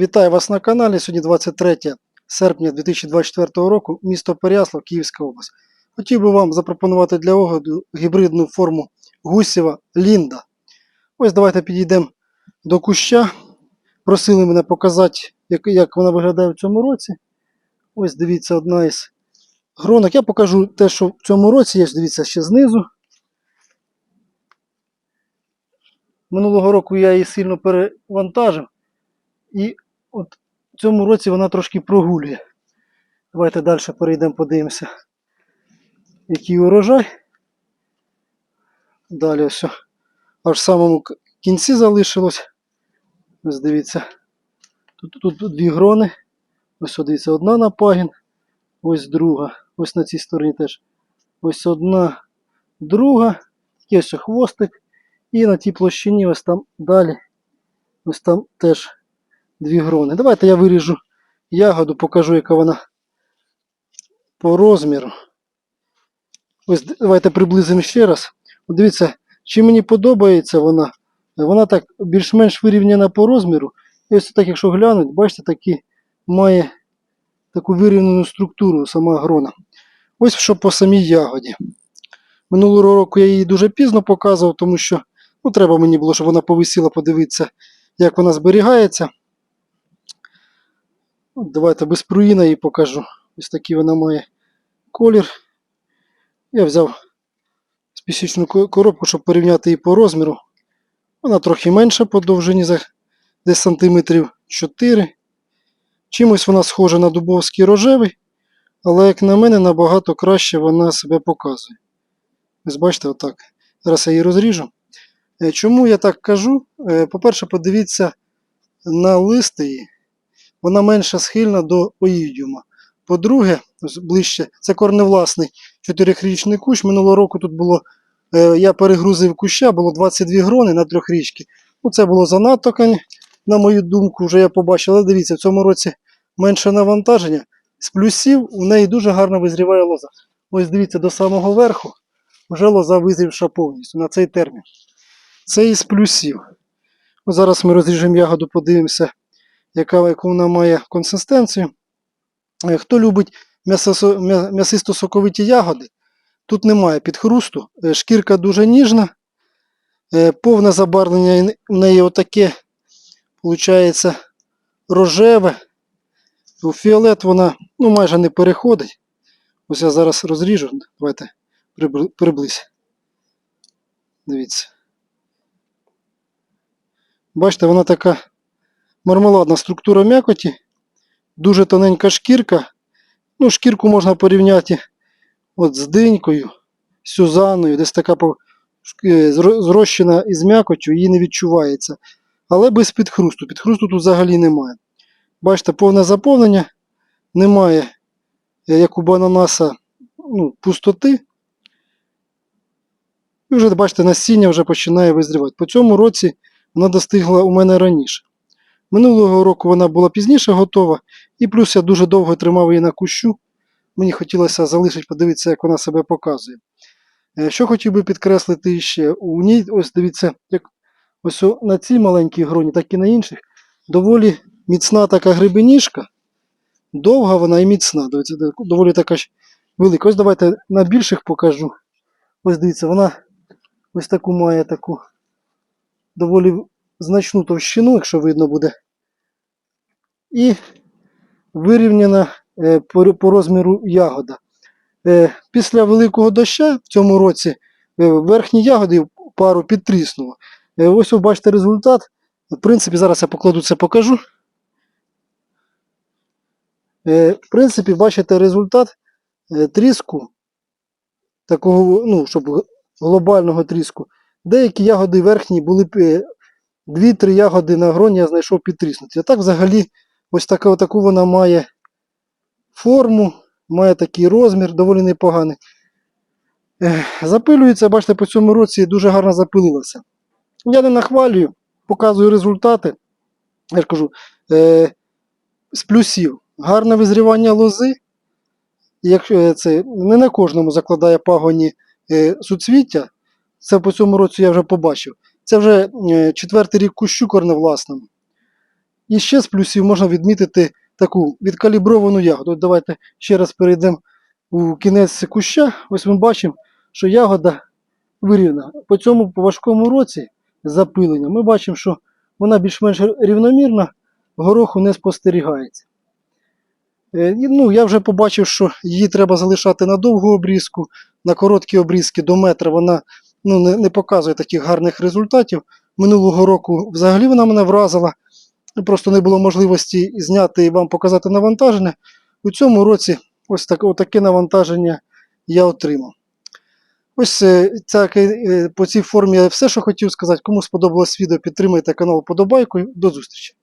Вітаю вас на каналі. Сьогодні 23 серпня 2024 року, місто Переяслав, Київська область. Хотів би вам запропонувати для огляду гібридну форму гусєва Лінда. Ось давайте підійдемо до куща. Просили мене показати, як, як вона виглядає в цьому році. Ось дивіться, одна із гронок. Я покажу те, що в цьому році є, дивіться, ще знизу. Минулого року я її сильно перевантажив. І от в цьому році вона трошки прогулює. Давайте далі перейдемо, подивимося, який урожай. Далі ось аж в самому кінці залишилось. Ось дивіться. Тут, тут дві грони. Ось дивіться, одна на пагін, ось друга. Ось на цій стороні теж. Ось одна, друга, такий ось хвостик. І на тій площині ось там далі. Ось там теж дві грони. Давайте я виріжу ягоду, покажу, яка вона по розміру. Ось давайте приблизимо ще раз. Дивіться, чи мені подобається вона. Вона так більш-менш вирівняна по розміру. І ось так, якщо глянуть, бачите, такі має таку вирівняну структуру сама грона. Ось що по самій ягоді. Минулого року я її дуже пізно показував, тому що ну, треба мені було, щоб вона повисіла, подивитися, як вона зберігається. От давайте без пруїна її покажу. Ось такий вона має колір. Я взяв спісічну коробку, щоб порівняти її по розміру. Вона трохи менша по довжині десь сантиметрів 4. Чимось вона схожа на дубовський рожевий, але, як на мене, набагато краще вона себе показує. Ось бачите, отак. Зараз я її розріжу. Е, Чому я так кажу? Е, По-перше, подивіться на листи її вона менше схильна до оїдіума. По-друге, ближче, це корневласний чотирихрічний кущ. Минулого року тут було, е, я перегрузив куща, було 22 грони на трьохрічки. Ну, це було занадто, на мою думку, вже я побачив. Але дивіться, в цьому році менше навантаження. З плюсів у неї дуже гарно визріває лоза. Ось дивіться, до самого верху вже лоза визрівша повністю на цей термін. Це із плюсів. Зараз ми розріжемо ягоду, подивимося яка, яку вона має консистенцію. Е, Хто любить м'ясосо- м'ясисто-соковиті ягоди, тут немає підхрусту, е, шкірка дуже ніжна, е, повне забарвлення в неї отаке, виходить, рожеве. У фіолет вона ну, майже не переходить. Ось я зараз розріжу. Давайте приблизь. Дивіться. Бачите, вона така мармеладна структура м'якоті, дуже тоненька шкірка. Ну, шкірку можна порівняти от з динькою, сюзаною, десь така е, зро- зрощена із м'якоттю, її не відчувається. Але без підхрусту. Підхрусту тут взагалі немає. Бачите, повне заповнення, немає, е, як у бананаса, ну, пустоти. І вже, бачите, насіння вже починає визрівати. По цьому році вона достигла у мене раніше. Минулого року вона була пізніше готова, і плюс я дуже довго тримав її на кущу. Мені хотілося залишити, подивитися, як вона себе показує. Е, Що хотів би підкреслити ще, у ній, ось дивіться, як ось на цій маленькій гроні, так і на інших, доволі міцна така грибеніжка. Довга вона і міцна. Дивіться, доволі така ж велика. Ось давайте на більших покажу. Ось дивіться, вона ось таку має таку доволі значну товщину, якщо видно буде. І вирівняна е, по, розміру ягода. Е, Після великого доща в цьому році е, верхні ягоди пару підтріснуло. Ось ви бачите результат. В принципі, зараз я покладу це покажу. В принципі, бачите результат тріску, такого, ну, щоб глобального тріску. Деякі ягоди верхні були Дві-три ягоди на гроні я знайшов підтріснуті. А так взагалі ось така, таку вона має форму, має такий розмір, доволі непоганий. Запилюється, бачите, по цьому році дуже гарно запилилася. Я не нахвалюю, показую результати. Я ж кажу, е, з плюсів. Гарне визрівання лози. Якщо е, це не на кожному закладає пагоні е, суцвіття, це по цьому році я вже побачив. Це вже е, четвертий рік кущу корневласному. І ще з плюсів можна відмітити таку відкалібровану ягоду. Давайте ще раз перейдемо у кінець куща. Ось ми бачимо, що ягода вирівна. По цьому важкому році запилення ми бачимо, що вона більш-менш рівномірна, гороху не спостерігається. Е, Ну, я вже побачив, що її треба залишати на довгу обрізку, на короткі обрізки до метра вона ну, не, не показує таких гарних результатів. Минулого року взагалі вона мене вразила. Просто не було можливості зняти і вам показати навантаження. У цьому році ось так, таке навантаження я отримав. Ось е, ця, е, по цій формі все, що хотів сказати. Кому сподобалось відео, підтримайте канал подобайкою. До зустрічі!